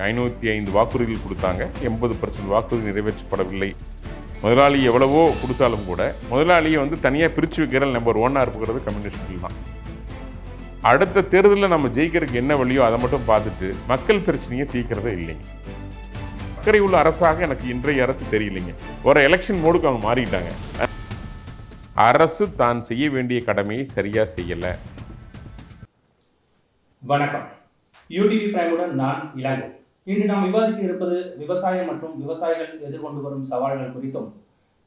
ஐநூற்றி ஐந்து வாக்குறுதிகள் கொடுத்தாங்க. எண்பது பர்சன்ட் வாக்குறுதி நிறைவேற்றப்படவில்லை. முதலாளி எவ்வளவோ கொடுத்தாலும் கூட முதலாளியை வந்து தனியாக பிரித்து வைக்கிற நம்பர் ஒன்னாக இருக்கிறது கம்யூனிஸ்ட் தான். அடுத்த தேர்தலில் நம்ம ஜெயிக்கிறதுக்கு என்ன வழியோ அதை மட்டும் பார்த்துட்டு மக்கள் பிரச்சனையை தீர்க்கிறதே இல்லைங்க அக்கறை உள்ள அரசாக எனக்கு இன்றைய அரசு தெரியலைங்க. ஒரு எலெக்ஷன் மோடுக்கு அவங்க மாறிட்டாங்க. அரசு தான் செய்ய வேண்டிய கடமையை சரியாக செய்யலை. வணக்கம். யூடிவி பிரைமுடன் நான் இளங்கோ. இன்று நாம் விவாதிக்க இருப்பது விவசாயம் மற்றும் விவசாயிகள் எதிர்கொண்டு வரும் சவால்கள் குறித்தும்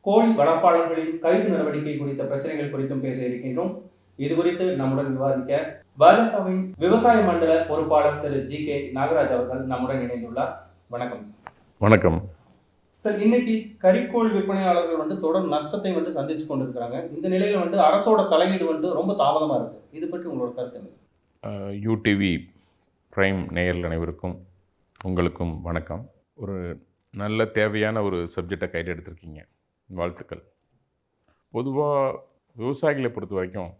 கோழி வளர்ப்பாளர்களின் கைது நடவடிக்கை குறித்த பிரச்சனைகள் குறித்தும் பேச இருக்கின்றோம். இது குறித்து நம்முடன் விவாதிக்க பாஜகவின் விவசாய மண்டல பொறுப்பாளர் திரு ஜி கே நாகராஜ் அவர்கள் நம்முடன் இணைந்துள்ளார். வணக்கம் சார். வணக்கம். சார் இன்னைக்கு கறிக்கோள் விற்பனையாளர்கள் வந்து தொடர் நஷ்டத்தை வந்து சந்திச்சு கொண்டிருக்கிறாங்க. இந்த நிலையில வந்து அரசோட தலையீடு வந்து ரொம்ப தாமதமா இருக்கு. இது பற்றி உங்களோட கருத்து என்ன யூடிவி பிரைம் நேயர்கள் அனைவருக்கும் உங்களுக்கும் வணக்கம். ஒரு நல்ல தேவையான ஒரு சப்ஜெக்டை கையில் எடுத்திருக்கீங்க. வாழ்த்துக்கள். பொதுவாக விவசாயிகளை பொறுத்த வரைக்கும்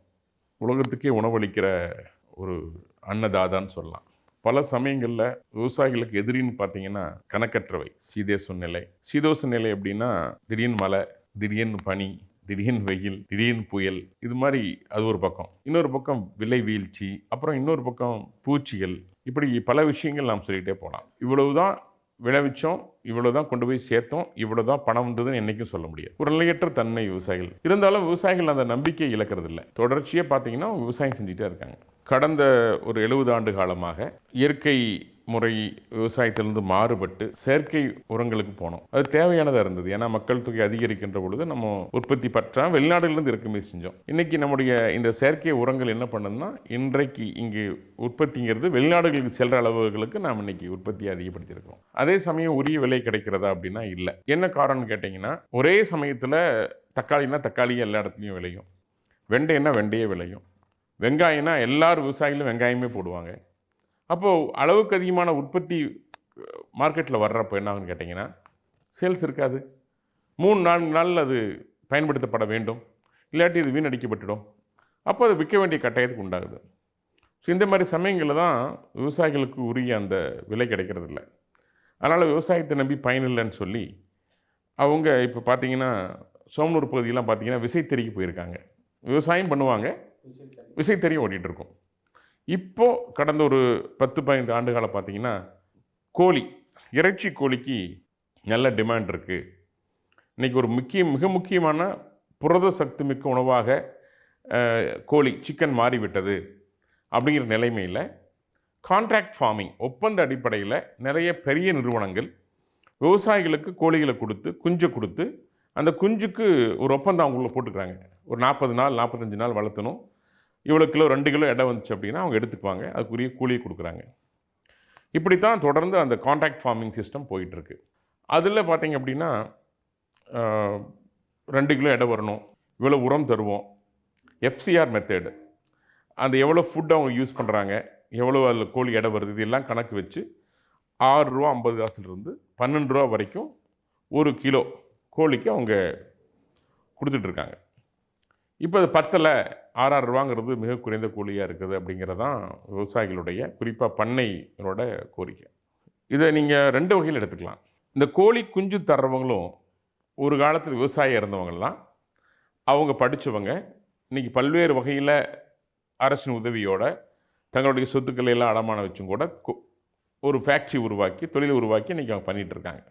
உலகத்துக்கே உணவளிக்கிற ஒரு அன்னதாதான்னு சொல்லலாம். பல சமயங்களில் விவசாயிகளுக்கு எதிரின்னு பார்த்தீங்கன்னா கணக்கற்றவை. சீதேச நிலை சீதோச நிலை எப்படின்னா திடீர்னு மழை திடீர்னு பனி திடீர்னு வெயில் திடீர்னு புயல். இது மாதிரி அது ஒரு பக்கம். இன்னொரு பக்கம் விலை வீழ்ச்சி அப்புறம் இன்னொரு பக்கம் பூச்சிகள் இப்படி பல விஷயங்கள் நாம் சொல்லிகிட்டே போகலாம். இவ்வளவு தான் விளைவிச்சோம் இவ்வளோ தான் கொண்டு போய் சேர்த்தோம் இவ்வளோ தான் பணம் வந்ததுன்னு என்றைக்கும் சொல்ல முடியாது. ஒரு நிலையற்ற தன்மை விவசாயிகள். இருந்தாலும் விவசாயிகள் அந்த நம்பிக்கையை இழக்கிறது இல்லை தொடர்ச்சியாக பார்த்தீங்கன்னா விவசாயம் செஞ்சுட்டே இருக்காங்க. கடந்த ஒரு எழுபது ஆண்டு காலமாக இயற்கை முறை விவசாயத்திலிருந்து மாறுபட்டு செயற்கை உரங்களுக்கு போனோம். அது தேவையானதாக இருந்தது. ஏன்னா மக்கள் தொகை அதிகரிக்கின்ற பொழுது நம்ம உற்பத்தி பற்றா வெளிநாடுகளிலிருந்து இறக்குமதி செஞ்சோம். இன்னைக்கு நம்முடைய இந்த செயற்கை உரங்கள் என்ன பண்ணுதுன்னா இன்றைக்கு இங்கு உற்பத்திங்கிறது வெளிநாடுகளுக்கு செல்ற அளவுகளுக்கு நாம் இன்னைக்கு உற்பத்தியை அதிகப்படுத்தியிருக்கிறோம். அதே சமயம் உரிய விலை கிடைக்கிறதா அப்படின்னா இல்லை. என்ன காரணம்னு கேட்டிங்கன்னா ஒரே சமயத்தில் தக்காளினா தக்காளி எல்லா இடத்துலையும் விளையும். வெண்டைன்னா வெண்டையே விளையும். வெங்காயம்னா எல்லார் விவசாயிகளும் வெங்காயமே போடுவாங்க. அப்போது அளவுக்கு அதிகமான உற்பத்தி மார்க்கெட்டில் வர்றப்போ என்ன ஆகுன்னு கேட்டிங்கன்னா சேல்ஸ் இருக்காது. மூணு நான்கு நாளில் அது பயன்படுத்தப்பட வேண்டும். இல்லாட்டி இது வீணடிக்கப்பட்டுடும். அப்போ அது விற்க வேண்டிய கட்டாயத்துக்கு உண்டாகுது. ஸோ இந்த மாதிரி சமயங்களில் தான் விவசாயிகளுக்கு உரிய அந்த விலை கிடைக்கிறது இல்லை. அதனால் விவசாயத்தை நம்பி பயனில்லைன்னு சொல்லி அவங்க இப்போ பார்த்தீங்கன்னா சோமனூர் பகுதியெல்லாம் பார்த்தீங்கன்னா விசைத்தறிக்கு போயிருக்காங்க. விவசாயம் பண்ணுவாங்க. விசைத்தறியும் ஓட்டிகிட்டு இப்போது இப்போ கடந்த ஒரு பத்து பதினைந்து ஆண்டுகாலம் பார்த்திங்கன்னா கோழி இறைச்சி கோழிக்கு நல்ல டிமாண்ட் இருக்குது இன்றைக்கி ஒரு முக்கிய மிக முக்கியமான புரத சக்தி மிக்க உணவாக கோழி சிக்கன் மாறிவிட்டது அப்படிங்கிற நிலைமையில் கான்ட்ராக்ட் ஃபார்மிங் ஒப்பந்த அடிப்படையில் நிறைய பெரிய நிறுவனங்கள் விவசாயிகளுக்கு கோழிகளை கொடுத்து குஞ்சை கொடுத்து அந்த குஞ்சுக்கு ஒரு ஒப்பந்தம் அவங்கள போட்டுக்கிறாங்க. ஒரு நாற்பது நாள் நாற்பத்தஞ்சு நாள் வளர்த்தணும். இவ்வளோ கிலோ ரெண்டு கிலோ எடை வந்துச்சு அப்படின்னா அவங்க எடுத்துக்குவாங்க அதுக்குரிய கூலியை கொடுக்குறாங்க. இப்படித்தான் தொடர்ந்து அந்த கான்ட்ராக்ட் ஃபார்மிங் சிஸ்டம் போயிட்டுருக்கு. அதில் பார்த்தீங்க அப்படின்னா ரெண்டு கிலோ எடை வரணும். இவ்வளோ உரம் தருவோம். எஃப்சிஆர் மெத்தேடு அந்த எவ்வளோ ஃபுட் அவங்க யூஸ் பண்ணுறாங்க எவ்வளோ அதில் கோழி எடை வருது. இதெல்லாம் கணக்கு வச்சு ஆறு ரூபா ஐம்பது காசுலேருந்து பன்னெண்டு ரூபா வரைக்கும் ஒரு கிலோ கோழிக்கு அவங்க கொடுத்துட்ருக்காங்க இப்போ அது பத்தில். ஆறாறு ரூபாங்கிறது மிக குறைந்த கூலியாக இருக்குது அப்படிங்கிறது தான் விவசாயிகளுடைய குறிப்பாக பண்ணையோட கோரிக்கை. இதை நீங்கள் ரெண்டு வகையில் எடுத்துக்கலாம். இந்த கோழி குஞ்சு தர்றவங்களும் ஒரு காலத்தில் விவசாயம் இருந்தவங்கலாம் அவங்க படித்தவங்க இன்றைக்கி பல்வேறு வகையில் அரசின் உதவியோட தங்களுடைய சொத்துக்களை எல்லாம் அடமானம் வச்சும் கூட ஒரு ஃபேக்ட்ரி உருவாக்கி தொழிலை உருவாக்கி இன்றைக்கி அவங்க பண்ணிகிட்டு இருக்காங்க.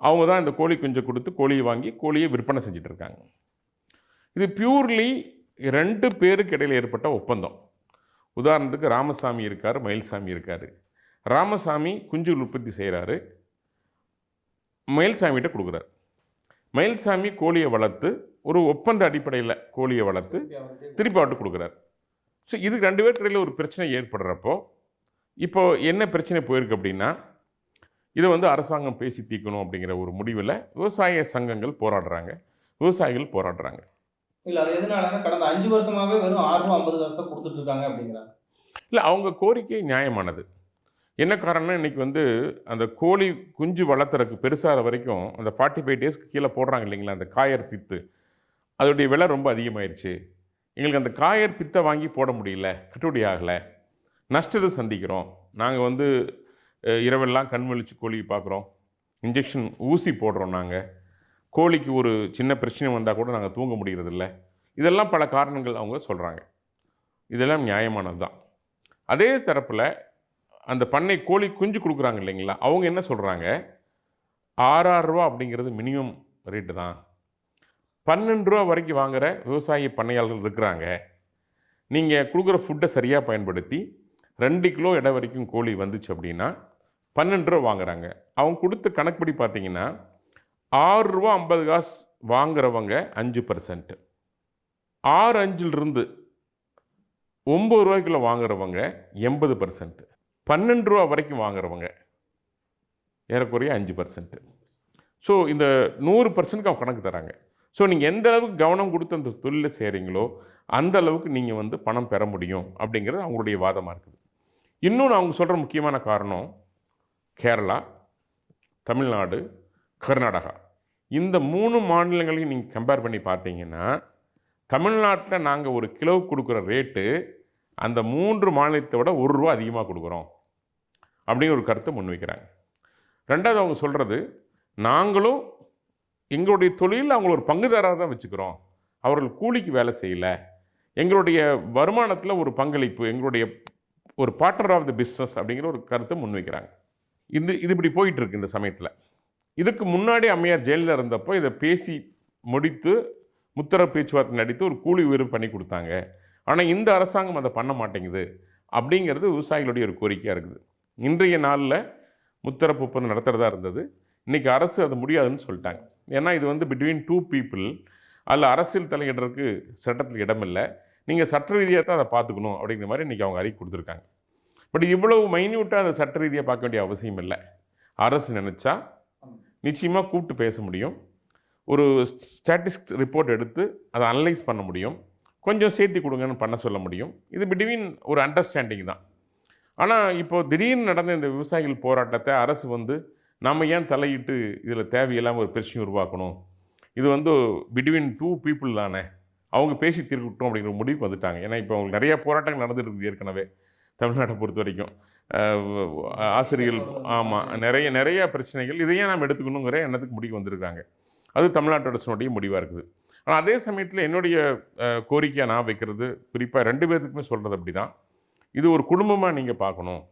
அவங்க தான் இந்த கோழி குஞ்சை கொடுத்து கோழியை வாங்கி கோழியை விற்பனை செஞ்சிட்ருக்காங்க இது பியூர்லி ரெண்டு பேருக்கு இடையில் ஏற்பட்ட ஒப்பந்தம். உதாரணத்துக்கு ராமசாமி இருக்கார் மயில்சாமி இருக்கார். ராமசாமி குஞ்சுகள் உற்பத்தி செய்கிறாரு மயில்சாமிகிட்ட கொடுக்குறாரு. மயில்சாமி கோழியை வளர்த்து ஒரு ஒப்பந்த அடிப்படையில் கோழியை வளர்த்து திருப்பி அவர்கிட்ட கொடுக்குறாரு. ஸோ இதுக்கு ரெண்டு பேருக்கு இடையில் ஒரு பிரச்சனை ஏற்படுறப்போ இப்போ என்ன பிரச்சனை போயிருக்கு அப்படின்னா இதை வந்து அரசாங்கம் பேசி தீர்க்கணும் அப்படிங்கிற ஒரு முடிவில் விவசாய சங்கங்கள் போராடுறாங்க. விவசாயிகள் போராடுறாங்க. இல்லை அது எதனாலன்னா கடந்த அஞ்சு வருஷமாவே வெறும் ஆறு ரூபா ஐம்பது காசு தான் கொடுத்துட்டு இருக்காங்க அப்படிங்கிறாங்க. இல்லை அவங்க கோரிக்கை நியாயமானது. என்ன காரணம்னா இன்றைக்கி வந்து அந்த கோழி குஞ்சு வளர்த்துறதுக்கு பெருசாகிற வரைக்கும் அந்த ஃபார்ட்டி ஃபைவ் டேஸ்க்கு கீழே போடுறாங்க இல்லைங்களா அந்த காயர் பித்து. அதோடைய விலை ரொம்ப அதிகமாயிருச்சு. எங்களுக்கு அந்த காயர் பித்தை வாங்கி போட முடியல கட்டுப்படி ஆகலை. நஷ்டத்தை சந்திக்கிறோம். நாங்கள் வந்து இரவெல்லாம் கண் விழிச்சு கோழி பார்க்குறோம். இன்ஜெக்ஷன் ஊசி போடுறோம் நாங்கள் கோழிக்கு ஒரு சின்ன பிரச்சனை வந்தால் கூட நாங்கள் தூங்க முடியறதில்ல. இதெல்லாம் பல காரணங்கள் அவங்க சொல்கிறாங்க இதெல்லாம் நியாயமானது தான் அதே சிறப்பில் அந்த பண்ணை கோழி குஞ்சு கொடுக்குறாங்க இல்லைங்களா? அவங்க என்ன சொல்கிறாங்க ஆறாயிரரூவா அப்படிங்கிறது மினிமம் ரேட்டு தான். பன்னெண்டு ரூபா வரைக்கும் வாங்குகிற விவசாய பண்ணையாளர்கள் இருக்கிறாங்க. நீங்கள் கொடுக்குற ஃபுட்டை சரியாக பயன்படுத்தி ரெண்டு கிலோ இடம் வரைக்கும் கோழி வந்துச்சு அப்படின்னா பன்னெண்டு ரூபா வாங்குகிறாங்க அவங்க கொடுத்த கணக்குப்படி பார்த்தீங்கன்னா ஆறு ரூபா ஐம்பது காசு வாங்குறவங்க அஞ்சு பர்சன்ட் ஆறு அஞ்சிலிருந்து ஒம்பது ரூபாய்க்குள்ள வாங்குறவங்க எண்பது பர்சன்ட் பன்னெண்டு ரூபா வரைக்கும் வாங்குறவங்க ஏறக்குறைய அஞ்சு பர்சன்ட் ஸோ இந்த நூறு பர்சன்ட்க்கு அவங்க கணக்கு தராங்க. ஸோ நீங்கள் எந்த அளவுக்கு கவனம் கொடுத்து அந்த தொழிலில் செய்கிறீங்களோ அந்த அளவுக்கு நீங்கள் வந்து பணம் பெற முடியும் அப்படிங்கிறது அவங்களுடைய வாதமாக இருக்குது. இன்னொன்று அவங்க சொல்கிற முக்கியமான காரணம் கேரளா தமிழ்நாடு கர்நாடகா. இந்த மூணு மாநிலங்களையும் நீங்கள் கம்பேர் பண்ணி பார்த்தீங்கன்னா தமிழ்நாட்டில் நாங்கள் ஒரு கிலோ கொடுக்குற ரேட்டு அந்த மூன்று மாநிலத்தை விட ஒரு ரூபா அதிகமாக கொடுக்குறோம். அப்படிங்கிற ஒரு கருத்தை முன்வைக்கிறாங்க. ரெண்டாவது அவங்க சொல்கிறது நாங்களும் எங்களுடைய தொழிலில் அவங்கள ஒரு பங்குதாரராக தான் வச்சுக்கிறோம். அவர்கள் கூலிக்கு வேலை செய்யலை. எங்களுடைய வருமானத்தில் ஒரு பங்களிப்பு எங்களுடைய ஒரு பார்ட்னர் ஆஃப் த பிஸ்னஸ் அப்படிங்கிற ஒரு கருத்தை முன்வைக்கிறாங்க. இது இது இப்படி போயிட்டுருக்கு இந்த சமயத்தில். இதுக்கு முன்னாடி அம்மையார் ஜெயிலில் இருந்தப்போ இதை பேசி முடித்து முத்தர பேச்சுவார்த்தை நடித்து ஒரு கூலி உயர்வு பண்ணி கொடுத்தாங்க. ஆனால் இந்த அரசாங்கம் அதை பண்ண மாட்டேங்குது அப்படிங்கிறது விவசாயிகளுடைய ஒரு கோரிக்கையாக இருக்குது. இன்றைய நாளில் முத்தரப்பு ஒப்பந்தம் நடத்துகிறதா இருந்தது. இன்றைக்கி அரசு அது முடியாதுன்னு சொல்லிட்டாங்க. ஏன்னா இது வந்து பிட்வீன் டூ பீப்புள் அதில் அரசியல் தலையிடுறதுக்கு சட்டத்தில் இடமில்லை. நீங்கள் சட்ட ரீதியாக தான் அதை பார்த்துக்கணும் அப்படிங்கிற மாதிரி இன்றைக்கி அவங்க அறிக்கை கொடுத்துருக்காங்க. பட் இவ்வளவு மைன்யூட்டாக அதை சட்ட ரீதியாக பார்க்க வேண்டிய அவசியம் இல்லை. அரசு நினச்சா நிச்சயமாக கூப்பிட்டு பேச முடியும். ஒரு ஸ்டாட்டிஸ்டிக்ஸ் ரிப்போர்ட் எடுத்து அதை அனலைஸ் பண்ண முடியும். கொஞ்சம் சேர்த்து கொடுங்கன்னு பண்ண சொல்ல முடியும். இது பிட்வீன் ஒரு அண்டர்ஸ்டாண்டிங் தான். ஆனால் இப்போது திடீர்னு நடந்த இந்த விவசாயிகள் போராட்டத்தை அரசு வந்து நம்ம ஏன் தலையிட்டு இதில் தேவையில்லாமல் ஒரு பிரச்சனை உருவாக்கணும்? இது வந்து பிட்வீன் டூ பீப்புள் தானே. அவங்க பேசி தீர்க்கட்டும் அப்படிங்கிற முடிவுக்கு வந்துட்டாங்க. ஏன்னா இப்போ அவங்களுக்கு நிறையா போராட்டங்கள் நடந்துட்டு இருக்குது ஏற்கனவே தமிழ்நாட்டை பொறுத்த வரைக்கும். ஆசிரியர்கள் ஆமாம் நிறைய நிறைய பிரச்சனைகள். இதையே நாம் எடுத்துக்கணுங்கிற எண்ணத்துக்கு முடிவு வந்திருக்காங்க. அது தமிழ்நாட்டு அரசனுடைய முடிவாக இருக்குது. ஆனால் அதே சமயத்தில் என்னுடைய கோரிக்கையாக நான் வைக்கிறது குறிப்பாக ரெண்டு பேர்த்துக்குமே சொல்கிறது அப்படி தான் இது ஒரு குடும்பமாக நீங்கள் பார்க்கணும்.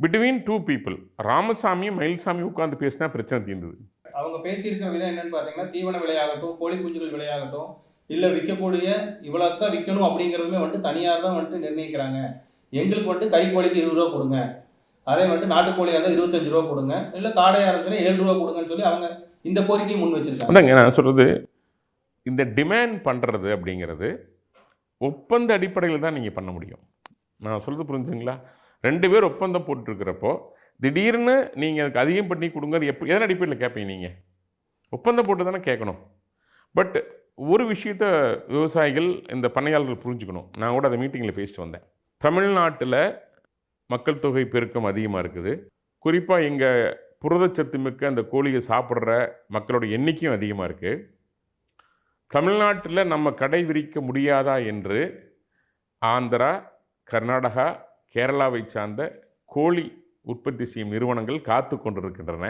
பிட்வீன் டூ பீப்புள் ராமசாமியும் மயில்சாமியும் உட்காந்து பேசினா பிரச்சனை தீர்ந்தது. அவங்க பேசியிருக்கிற விதம் என்னன்னு பார்த்தீங்கன்னா தீவன விலையாகட்டும் கோழி குஞ்சுகள் விலையாகட்டும் இல்லை விற்கக்கூடிய இவ்வளோ தான் விற்கணும் அப்படிங்கிறதுமே வந்துட்டு தனியார் தான் வந்துட்டு நிர்ணயிக்கிறாங்க. எங்களுக்கு வந்துட்டு கைக்கோழிக்கு கோழிக்கு இருபது ரூபா கொடுங்க. அதே வந்துட்டு நாட்டுக்கோழியாக இருந்தால் இருபத்தஞ்சு ரூபா கொடுங்க. இல்லை காடையாக இருந்துச்சுன்னா ஏழு ரூபா கொடுங்கன்னு சொல்லி அவங்க இந்த கோரிக்கையை முன் வச்சிருக்காங்க. நான் சொல்கிறது இந்த டிமேண்ட் பண்ணுறது அப்படிங்கிறது ஒப்பந்த அடிப்படையில் தான் நீங்கள் பண்ண முடியும். நான் சொல்கிறது புரிஞ்சுங்களா ரெண்டு பேர் ஒப்பந்தம் போட்டுருக்கிறப்போ திடீர்னு நீங்கள் அதுக்கு அதிகம் பண்ணி கொடுங்க எப்போ எதன் அடிப்படையில் கேட்பீங்க நீங்கள் ஒப்பந்தம் போட்டு தானே கேட்கணும். பட் ஒரு விஷயத்த விவசாயிகள் இந்த பண்ணையாளர்கள் புரிஞ்சுக்கணும். நான் கூட அந்த மீட்டிங்கில் பேசிட்டு வந்தேன். தமிழ்நாட்டில் மக்கள் தொகை பெருக்கம் அதிகமாக இருக்குது. குறிப்பாக இங்கே புரதச்சத்து மிக்க அந்த கோழியை சாப்பிட்ற மக்களோட எண்ணிக்கையும் அதிகமாக இருக்குது தமிழ்நாட்டில் நம்ம கடை விரிக்க முடியாதா என்று ஆந்திரா கர்நாடகா கேரளாவை சார்ந்த கோழி உற்பத்தி செய்யும் நிறுவனங்கள் காத்து கொண்டிருக்கின்றன.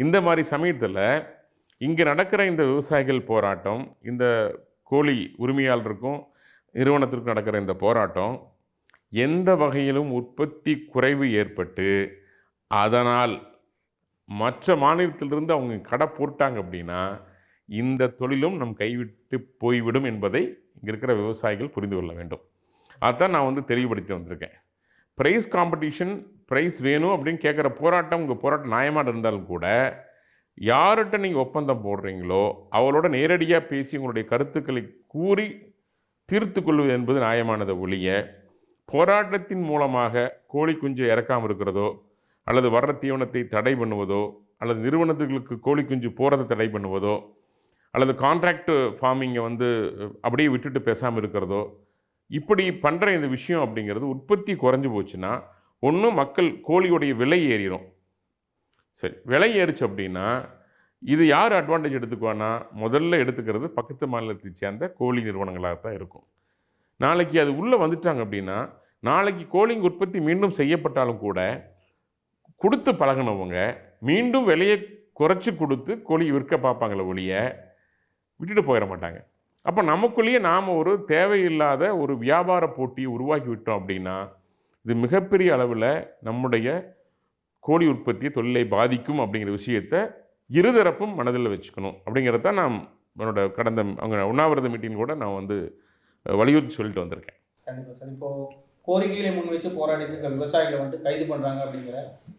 இந்த மாதிரி சமயத்தில் இங்கே நடக்கிற இந்த விவசாயிகள் போராட்டம் இந்த கோழி உரிமையாளருக்கும் நிறுவனத்திற்கும் நடக்கிற இந்த போராட்டம் எந்த வகையிலும் உற்பத்தி குறைவு ஏற்பட்டு அதனால் மற்ற மாநிலத்திலிருந்து அவங்க கடை போட்டாங்க அப்படின்னா இந்த தொழிலும் நம் கைவிட்டு போய்விடும் என்பதை இங்கே இருக்கிற விவசாயிகள் புரிந்து கொள்ள வேண்டும். அதான் நான் வந்து தெளிவுபடுத்தி வந்திருக்கேன். ப்ரைஸ் காம்படிஷன் ப்ரைஸ் வேணும் அப்படின்னு கேட்குற போராட்டம் உங்கள் போராட்டம் நியாயமாக இருந்தாலும் கூட யார்கிட்ட நீங்கள் ஒப்பந்தம் போடுறீங்களோ அவளோட நேரடியாக பேசி உங்களுடைய கருத்துக்களை கூறி தீர்த்து கொள்வது என்பது நியாயமானதை ஒழிய போராட்டத்தின் மூலமாக கோழி குஞ்சு இறக்காமல் இருக்கிறதோ அல்லது வர்ற தீவனத்தை தடை பண்ணுவதோ அல்லது நிறுவனத்துகளுக்கு கோழி குஞ்சு போகிறத தடை பண்ணுவதோ அல்லது கான்ட்ராக்ட் ஃபார்மிங்கை வந்து அப்படியே விட்டுட்டு பேசாமல் இருக்கிறதோ இப்படி பண்ணுற இந்த விஷயம் அப்படிங்கிறது உற்பத்தி குறைஞ்சி போச்சுன்னா ஒன்றும் மக்கள் கோழியுடைய விலை ஏறிடும் சரி விலை ஏறிச்சு அப்படின்னா இது யார் அட்வான்டேஜ் எடுத்துக்குவானா முதல்ல எடுத்துக்கிறது பக்கத்து மாநிலத்தை சேர்ந்த கோழி நிறுவனங்களாக தான் இருக்கும். நாளைக்கு அது உள்ளே வந்துட்டாங்க அப்படின்னா நாளைக்கு கோழிங்க உற்பத்தி மீண்டும் செய்யப்பட்டாலும் கூட கொடுத்து பழகுனவங்க மீண்டும் விலையை குறைச்சி கொடுத்து கோழி விற்க பார்ப்பாங்களே ஒழிய விட்டுட்டு போயிட மாட்டாங்க. அப்போ நமக்குள்ளேயே நாம் ஒரு தேவையில்லாத ஒரு வியாபார போட்டியை உருவாக்கி விட்டோம் அப்படின்னா இது மிகப்பெரிய அளவில் நம்முடைய கோழி உற்பத்தி தொழிலை பாதிக்கும் அப்படிங்கிற விஷயத்தை இருதரப்பும் மனதில் வச்சுக்கணும். அப்படிங்கிறத நான் என்னோட கடந்த அவங்க உண்ணாவிரத மீட்டிங் கூட நான் வந்து வலியுறுத்தி சொல்லிட்டு வந்திருக்கேன். கண்டிப்பாக சார். இப்போ கோரிக்கைகளை முன் வச்சு போராடிட்டு இருக்க விவசாயிகளை வந்துட்டு கைது பண்ணுறாங்க அப்படிங்கிற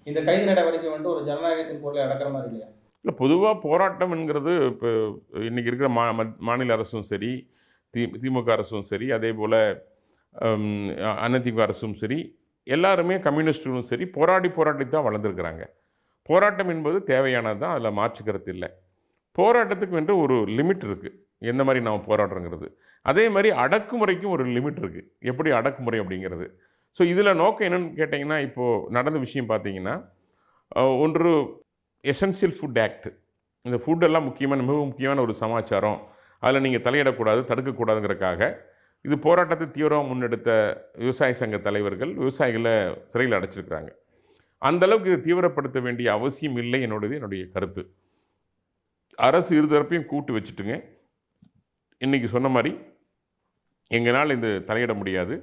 இந்த கைது நடவடிக்கை வந்துட்டு ஒரு ஜனநாயகத்தின் பொருளை அடக்கிற மாதிரி இல்லையா? இல்லை பொதுவாக போராட்டம்ங்கிறது இப்போ இன்றைக்கி இருக்கிற மா மாநில அரசும் சரி தி திமுக அரசும் சரி அதே போல் அதிமுக அரசும் சரி எல்லாருமே கம்யூனிஸ்டுகளும் சரி போராடி போராடி தான் வளர்ந்துருக்கிறாங்க. போராட்டம் என்பது தேவையானது தான் அதில் மாற்று கருத்து இல்லை. போராட்டத்துக்கு என்று ஒரு லிமிட் இருக்குது எந்த மாதிரி நாம் போராடுறோங்கிறது. அதே மாதிரி அடக்குமுறைக்கும் ஒரு லிமிட் இருக்குது எப்படி அடக்குமுறை அப்படிங்கிறது. ஸோ இதில் நோக்கம் என்னென்னு கேட்டிங்கன்னா இப்போது நடந்த விஷயம் பார்த்தீங்கன்னா ஒன்று எசென்சியல் ஃபுட் ஆக்ட் இந்த ஃபுட்டெல்லாம் முக்கியமான மிக முக்கியமான ஒரு சமாச்சாரம். அதில் நீங்கள் தலையிடக்கூடாது தடுக்கக்கூடாதுங்கிறக்காக இது போராட்டத்தை தீவிரமாக முன்னெடுத்த விவசாய சங்க தலைவர்கள் விவசாயிகளை சிறையில் அடைச்சிருக்கிறாங்க. அந்த அளவுக்கு இதை தீவிரப்படுத்த வேண்டிய அவசியம் இல்லை என்னோடது என்னுடைய கருத்து. அரசு இருதரப்பையும் கூட்டு வச்சுட்டுங்க. இன்றைக்கி சொன்ன மாதிரி எங்களால் இந்த தலையிட முடியாது.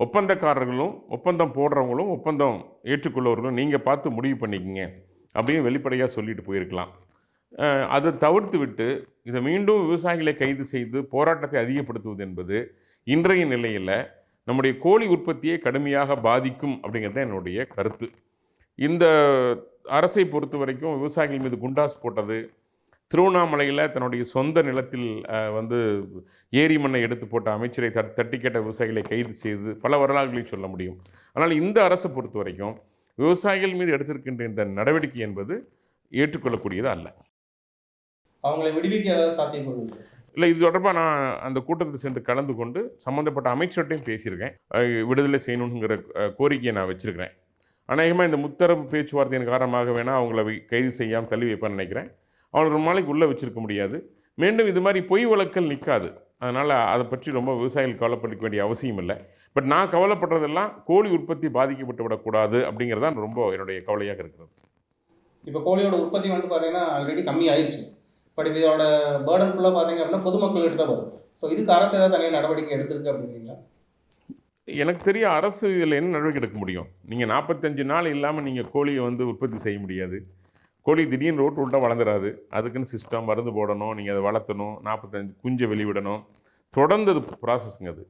ஒப்பந்தக்காரர்களும் ஒப்பந்தம் போடுறவங்களும் ஒப்பந்தம் ஏற்றுக்கொள்ளவர்களும் நீங்கள் பார்த்து முடிவு பண்ணிக்கிங்க அப்படின்னு வெளிப்படையாக சொல்லிட்டு போயிருக்கலாம். அதை தவிர்த்து விட்டு இதை மீண்டும் விவசாயிகளை கைது செய்து போராட்டத்தை அதிகப்படுத்துவது என்பது இன்றைய நிலையில் நம்முடைய கோழி உற்பத்தியை கடுமையாக பாதிக்கும் அப்படிங்கிறது தான் என்னுடைய கருத்து. இந்த அரசை பொறுத்த வரைக்கும் விவசாயிகள் மீது குண்டாஸ் போட்டது திருவண்ணாமலையில் தன்னுடைய சொந்த நிலத்தில் வந்து ஏரி மண்ணை எடுத்து போட்ட அமைச்சரை தட் தட்டி கேட்ட விவசாயிகளை கைது செய்து பல வரலாறுகளை சொல்ல முடியும். ஆனால் இந்த அரசை பொறுத்த வரைக்கும் விவசாயிகள் மீது எடுத்திருக்கின்ற இந்த நடவடிக்கை என்பது ஏற்றுக்கொள்ளக்கூடியது அல்ல. அவங்களை விடுவிக்க சாத்தியக்கூறு இல்லை இது தொடர்பாக நான் அந்த கூட்டத்தில் சென்று கலந்து கொண்டு சம்மந்தப்பட்ட அமைச்சர்கிட்டையும் பேசியிருக்கேன். விடுதலை செய்யணுங்கிற கோரிக்கையை நான் வச்சுருக்கிறேன். அநேகமாக இந்த முத்தரப்பு பேச்சுவார்த்தையின் காரணமாக வேணால் அவங்கள கைது செய்யாமல் தள்ளி வைப்பேன்னு நினைக்கிறேன். அவங்களை ரொம்ப நாளைக்கு உள்ளே வச்சிருக்க முடியாது. மீண்டும் இது மாதிரி பொய் வழக்கல் நிற்காது. அதனால் அதை பற்றி ரொம்ப விவசாயிகள் கவலைப்பட்டுக்க வேண்டிய அவசியம் இல்லை. பட் நான் கவலைப்படுறதெல்லாம் கோழி உற்பத்தி பாதிக்கப்பட்டு விடக்கூடாது அப்படிங்கிறது தான் ரொம்ப என்னுடைய கவலையாக இருக்கிறது. இப்போ கோழியோட உற்பத்தி வந்துட்டு பார்த்தீங்கன்னா ஆல்ரெடி கம்மி ஆயிடுச்சு பட் இப்போ இதோட பேர்டன் ஃபுல்லாக பார்த்தீங்க அப்படின்னா பொதுமக்கள்கிட்ட தான் வருது ஸோ இதுக்கு அரசு ஏதாவது தனியாக நடவடிக்கை எடுத்திருக்கு அப்படிங்கிறீங்களா? எனக்கு தெரிய அரசு இதில் என்ன நடவடிக்கை எடுக்க முடியும்? நீங்கள் நாற்பத்தஞ்சு நாள் இல்லாமல் நீங்கள் கோழியை வந்து உற்பத்தி செய்ய முடியாது. கோழி திடீர்னு ரோட்டு விட்டால் வளர்ந்துடாது அதுக்குன்னு சிஸ்டம் மருந்து போடணும் நீங்கள் அதை வளர்த்தணும் நாற்பத்தஞ்சு குஞ்சை வெளிவிடணும் தொடர்ந்து அது ப்ராசஸ்ங்க அது.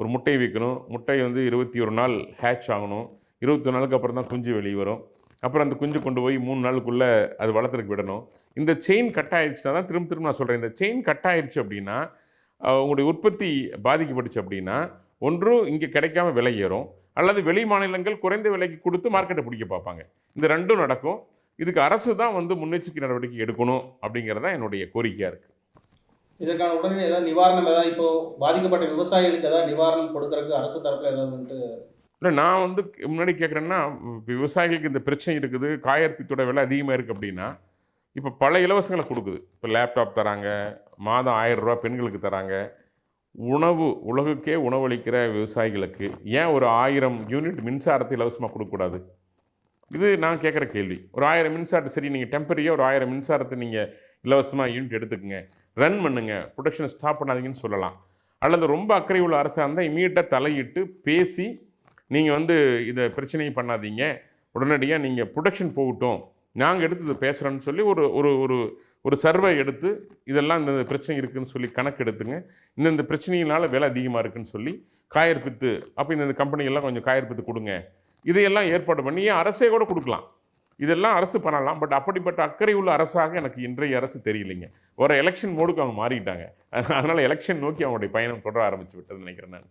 ஒரு முட்டையை வைக்கணும் முட்டை வந்து இருபத்தி ஒரு நாள் ஹேட்ச் ஆகணும். இருபத்தி நாளுக்கு அப்புறம் தான் குஞ்சு வெளியே வரும். அப்புறம் அந்த குஞ்சு கொண்டு போய் மூணு நாளுக்குள்ளே அது வளர்த்துறக்கு விடணும். இந்த செயின் கட் ஆயிடுச்சுன்னா தான் திரும்ப திரும்ப நான் சொல்கிறேன் இந்த செயின் கட் ஆயிடுச்சு அப்படின்னா உங்களுடைய உற்பத்தி பாதிக்கப்பட்டுச்சு அப்படின்னா ஒன்று இங்கே கிடைக்காம விலை ஏறும். அல்லது வெளி மாநிலங்கள் குறைந்த விலைக்கு கொடுத்து மார்க்கெட்டை பிடிக்க பார்ப்பாங்க. இந்த ரெண்டும் நடக்கும். இதுக்கு அரசு தான் வந்து முன்னெச்சரிக்கை நடவடிக்கை எடுக்கணும் அப்படிங்கிறது தான் என்னுடைய கோரிக்கையாக இருக்குது இதற்கான உடனே ஏதாவது நிவாரணம் ஏதாவது இப்போ பாதிக்கப்பட்ட விவசாயிகளுக்கு ஏதாவது நிவாரணம் கொடுக்கறதுக்கு அரசு தரப்புல ஏதாவது வந்துட்டு இல்லை நான் வந்து முன்னாடி கேட்குறேன்னா விவசாயிகளுக்கு இந்த பிரச்சனை இருக்குது காயற்பீத்தோட விலை அதிகமாக இருக்குது அப்படின்னா இப்போ பல இலவசங்களை கொடுக்குது. இப்போ லேப்டாப் தராங்க மாதம் ஆயிரம் ரூபாய் பெண்களுக்கு தராங்க. உணவு உலகுக்கே உணவளிக்கிற விவசாயிகளுக்கு ஏன் ஒரு ஆயிரம் யூனிட் மின்சாரத்தை இலவசமாக கொடுக்கக்கூடாது? இது நான் கேட்குற கேள்வி. ஒரு ஆயிரம் மின்சாரத்தை சரி நீங்கள் டெம்பரரியாக ஒரு ஆயிரம் மின்சாரத்தை நீங்கள் இலவசமாக யூனிட் எடுத்துக்கங்க. ரன் பண்ணுங்க. ப்ரொடக்ஷனை ஸ்டாப் பண்ணாதீங்கன்னு சொல்லலாம். அல்லது ரொம்ப அக்கறை உள்ள அரசாக இருந்தால் இமீடியட்டாக தலையிட்டு பேசி நீங்கள் வந்து இதை பிரச்சனையும் பண்ணாதீங்க. உடனடியாக நீங்கள் ப்ரொடக்ஷன் போகட்டும். நாங்கள் எடுத்து இதை பேசுகிறோன்னு சொல்லி ஒரு ஒரு ஒரு ஒரு சர்வே எடுத்து இதெல்லாம் இந்த பிரச்சனை இருக்குதுன்னு சொல்லி கணக்கு எடுத்துங்க. இந்தந்த பிரச்சனையினால் விலை அதிகமாக இருக்குன்னு சொல்லி காயற்பித்து அப்போ இந்த கம்பெனியெல்லாம் கொஞ்சம் காயற்பித்து கொடுங்க. இதையெல்லாம் ஏற்பாடு பண்ணி ஏன் அரசே கூட கொடுக்கலாம். இதெல்லாம் அரசு பண்ணலாம் பட் அப்படிப்பட்ட அக்கறை உள்ள அரசாக எனக்கு இன்றைய அரசு தெரியலைங்க. ஒரு எலெக்ஷன் மோடுக்கு அவங்க மாறிட்டாங்க. அதனால் எலெக்ஷன் நோக்கி அவங்களுடைய பயணம் தொடர ஆரம்பிச்சு விட்டதுன்னு நினைக்கிறேன் நான்.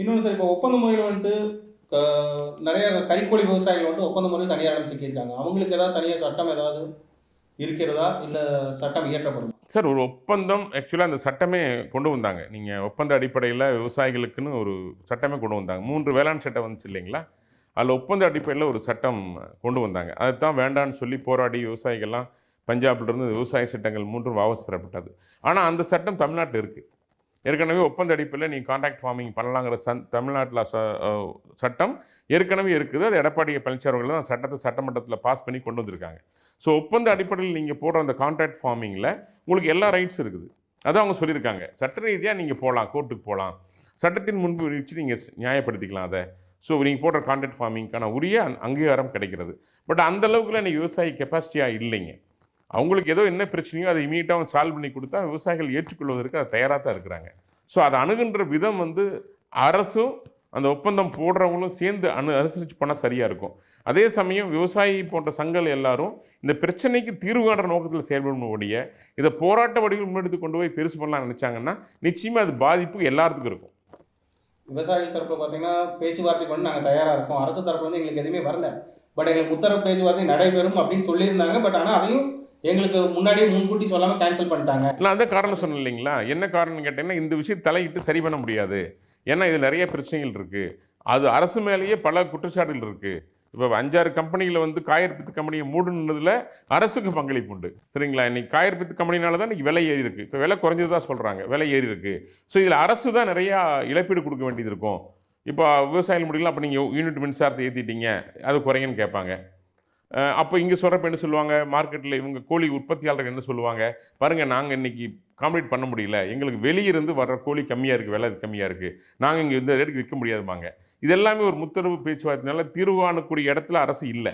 இன்னொன்று சார் இப்போ ஒப்பந்த முறையில் வந்துட்டு நிறைய கறிக்கோழி விவசாயிகள் வந்து ஒப்பந்த முறையில் தனியார் இடம் சிக்கியிருக்காங்க அவங்களுக்கு ஏதாவது தனியாக சட்டம் ஏதாவது இருக்கிறதா? இல்லை சட்டம் இயற்றப்படும்? சார் ஒரு ஒப்பந்தம் ஆக்சுவலாக அந்த சட்டமே கொண்டு வந்தாங்க. நீங்கள் ஒப்பந்த அடிப்படையில் விவசாயிகளுக்குன்னு ஒரு சட்டமே கொண்டு வந்தாங்க. மூன்று வேளாண் சட்டம் வந்துச்சு இல்லைங்களா? அதில் ஒப்பந்த அடிப்படையில் ஒரு சட்டம் கொண்டு வந்தாங்க. அதுதான் வேண்டான்னு சொல்லி போராடி விவசாயிகள்லாம் பஞ்சாப்லேருந்து விவசாய சட்டங்கள் மூன்றும் வாபஸ் பெறப்பட்டது. ஆனால் அந்த சட்டம் தமிழ்நாட்டில் இருக்குது ஏற்கனவே ஒப்பந்த அடிப்படையில் நீங்கள் கான்ட்ராக்ட் ஃபார்மிங் பண்ணலாங்கிற சன் தமிழ்நாட்டில் ச சட்டம் ஏற்கனவே இருக்குது. அது எடப்பாடி பழனிசாமி அவர்கள் தான் சட்டத்தை சட்டமன்றத்தில் பாஸ் பண்ணி கொண்டு வந்திருக்காங்க. ஸோ ஒப்பந்த அடிப்படையில் நீங்கள் போடுற அந்த கான்ட்ராக்ட் ஃபார்மிங்கில் உங்களுக்கு எல்லா ரைட்ஸும் இருக்குது. அதான் அவங்க சொல்லியிருக்காங்க. சட்ட ரீதியாக நீங்கள் போகலாம் கோர்ட்டுக்கு போகலாம் சட்டத்தின் முன்பு வச்சு நீங்கள் நியாயப்படுத்திக்கலாம் அதை. ஸோ நீங்கள் போடுற கான்ட்ராக்ட் ஃபார்மிங்க்கான உரிய அங்கீகாரம் கிடைக்கிறது. பட் அந்த அளவுக்குலாம் இன்னைக்கு விவசாயி கெப்பாசிட்டியாக இல்லைங்க. அவங்களுக்கு ஏதோ என்ன பிரச்சனையோ அதை இமீடியட்டாக அவங்க சால்வ் பண்ணி கொடுத்தா விவசாயிகள் ஏற்றுக்கொள்வதற்கு அது தயாராக தான் இருக்கிறாங்க. ஸோ அதை அணுகுன்ற விதம் வந்து அரசும் அந்த ஒப்பந்தம் போடுறவங்களும் சேர்ந்து அனு அனுசரித்து போனால் சரியாக இருக்கும். அதே சமயம் விவசாயி போன்ற சங்கங்கள் எல்லாரும் இந்த பிரச்சனைக்கு தீர்வு காண்ற நோக்கத்தில் செயல்படும் இதை போராட்ட வடிவில் முன்னெடுத்து கொண்டு போய் பெருசு பண்ணலாம் நினச்சாங்கன்னா நிச்சயமாக அது பாதிப்பு எல்லாத்துக்கும் இருக்கும். விவசாயிகள் தரப்பில் பார்த்தீங்கன்னா பேச்சுவார்த்தைக்கு வந்து நாங்கள் தயாராக இருக்கோம். அரசு தரப்பு வந்து எங்களுக்கு எதுவுமே வரல. பட் எங்களுக்கு முத்தரப்பு பேச்சுவார்த்தை நடைபெறும் அப்படின்னு சொல்லியிருந்தாங்க. பட் ஆனால் அதையும் எங்களுக்கு முன்னாடியே முன்கூட்டி சொல்லாமல் கேன்சல் பண்ணிட்டாங்க. நான் அதான் காரணம் சொன்னேன் இல்லைங்களா? என்ன காரணம் கேட்டீங்கன்னா இந்த விஷயம் தலையிட்டு சரி பண்ண முடியாது. ஏன்னா இது நிறைய பிரச்சனைகள் இருக்குது அது அரசு மேலேயே பல குற்றச்சாட்டுகள் இருக்குது இப்போ அஞ்சாறு கம்பெனியில் வந்து காயற்பித்து கம்பெனியை மூடுனதில் அரசுக்கு பங்களிப்பு உண்டு. சரிங்களா? இன்றைக்கி காயற்பித்து கம்பெனினால தான் இன்றைக்கி விலை ஏறி இருக்கு. இப்போ விலை குறைஞ்சது தான் சொல்கிறாங்க விலை ஏறி இருக்குது ஸோ இதில் அரசு தான் நிறையா இழப்பீடு கொடுக்க வேண்டியது இருக்கும். இப்போ விவசாயிகள் முடியல அப்போ நீங்கள் யூனிட் மின்சாரத்தை ஏற்றிட்டீங்க அது குறைங்கன்னு கேட்பாங்க. அப்போ இங்கே சொல்கிறப்ப என்ன சொல்லுவாங்க? மார்க்கெட்டில் இவங்க கோழி உற்பத்தியாளர்கள் என்ன சொல்லுவாங்க? பாருங்கள் நாங்கள் இன்னைக்கு காம்படேட் பண்ண முடியல. எங்களுக்கு வெளியிருந்து வர்ற கோழி கம்மியாக இருக்குது விலை கம்மியாக இருக்குது நாங்கள் இங்கே இந்த ரேட்டுக்கு விற்க முடியாதுமாங்க இது எல்லாமே ஒரு முத்தரவு பேச்சுவார்த்தைனால தீர்வு காணக்கூடிய இடத்துல அரசு இல்லை.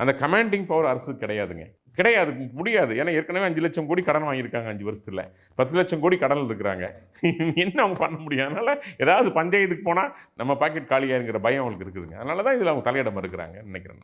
அந்த கமாண்டிங் பவர் அரசு கிடையாதுங்க. கிடையாது முடியாது. ஏன்னா ஏற்கனவே அஞ்சு லட்சம் கோடி கடன் வாங்கியிருக்காங்க அஞ்சு வருஷத்தில். பத்து லட்சம் கோடி கடன் இருக்கிறாங்க. என்ன அவங்க பண்ண முடியும்? அதனால் ஏதாவது பஞ்சாயத்துக்கு போனால் நம்ம பாக்கெட் காலியாருங்கிற பயம் அவங்களுக்கு இருக்குதுங்க. அதனால தான் இதில் அவங்க தலையிடம் இருக்கிறாங்க நினைக்கிறேன்